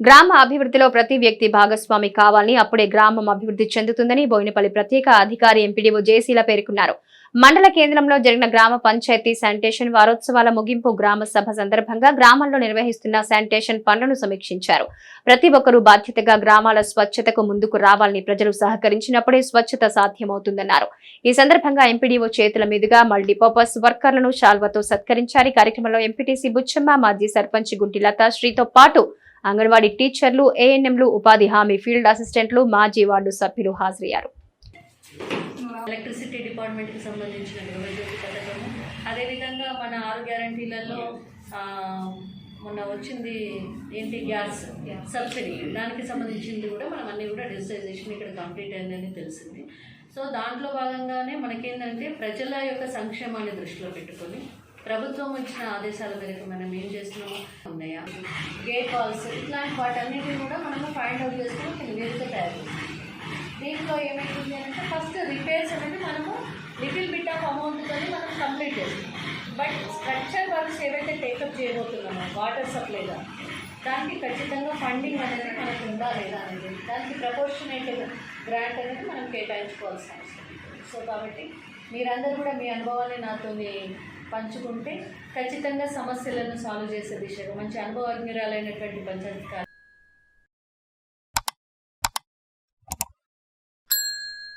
గ్రామ అభివృద్ధిలో ప్రతి వ్యక్తి భాగస్వామి కావాలని అప్పుడే గ్రామం అభివృద్ధి చెందుతుందని బోయినపల్లి ప్రత్యేక అధికారి ఎంపీడీఓ జేసీల పేర్కొన్నారు. మండల కేంద్రంలో జరిగిన గ్రామ పంచాయతీ శానిటేషన్ వారోత్సవాల ముగింపు గ్రామ సభ సందర్భంగా గ్రామంలో నిర్వహిస్తున్న శానిటేషన్ పనులను సమీక్షించారు. ప్రతి ఒక్కరూ బాధ్యతగా గ్రామాల స్వచ్ఛతకు ముందుకు రావాలని ప్రజలు సహకరించినప్పుడే స్వచ్ఛత సాధ్యమవుతుందన్నారు. ఈ సందర్భంగా ఎంపీడీఓ చేతుల మీదుగా మల్టీపర్పస్ వర్కర్లను శాల్వతో సత్కరించారు. ఈ కార్యక్రమంలో ఎంపీటీసీ బుచ్చమ్మ మాజీ సర్పంచ్ గుంటిలత శ్రీతో పాటు అంగన్వాడీ టీచర్లు ఏఎన్ఎంలు ఉపాధి హామీ ఫీల్డ్ అసిస్టెంట్లు మాజీ వార్డు సభ్యులు హాజరయ్యారు. ఎలక్ట్రిసిటీ డిపార్ట్మెంట్కి సంబంధించిన గృహజ్యోతి పథకము. అదేవిధంగా మన ఆరు గ్యారంటీలలో మొన్న వచ్చింది ఏంటి గ్యాస్ సబ్సిడీ. దానికి సంబంధించింది కూడా మనం అన్నీ కూడా డిజిటైజేషన్ ఇక్కడ కంప్లీట్ అయిందని తెలిసింది. సో దాంట్లో భాగంగానే మనకేంటంటే ప్రజల యొక్క సంక్షేమాన్ని దృష్టిలో పెట్టుకొని ప్రభుత్వం ఇచ్చిన ఆదేశాల మేరకు మనం ఏం చేస్తున్నామో ఉన్నాయా? గేట్ వాల్స్ ఇట్లాంటి వాటన్నిటిని కూడా మనము ఫైండ్ అవుట్ చేసుకొని ఒక నివేదిక తయారు చేస్తాం దీంట్లో ఏమైతుంది అంటే ఫస్ట్ రిపేర్స్ అనేది మనము లిటిల్ బిట్ ఆఫ్ అమౌంట్తో మనం కంప్లీట్ చేస్తాం బట్ స్ట్రక్చర్ వర్క్స్ ఏవైతే టేకప్ చేయబోతున్నామో వాటర్ సప్లైగా దానికి ఖచ్చితంగా ఫండింగ్ అనేది మనకు ఉందా లేదా అనేది దానికి ప్రపోర్షనేట్ గ్రాంట్ అనేది మనం కేటాయించుకోవాల్సిన అవసరం. సో కాబట్టి మీరందరూ కూడా మీ అనుభవాన్ని నాతో పంచుకుంటే ఖచ్చితంగా సమస్యలను సాల్వ్ చేసే దిశగా మంచి అనుభవజ్ఞురాలైనటువంటి పంచాయతీ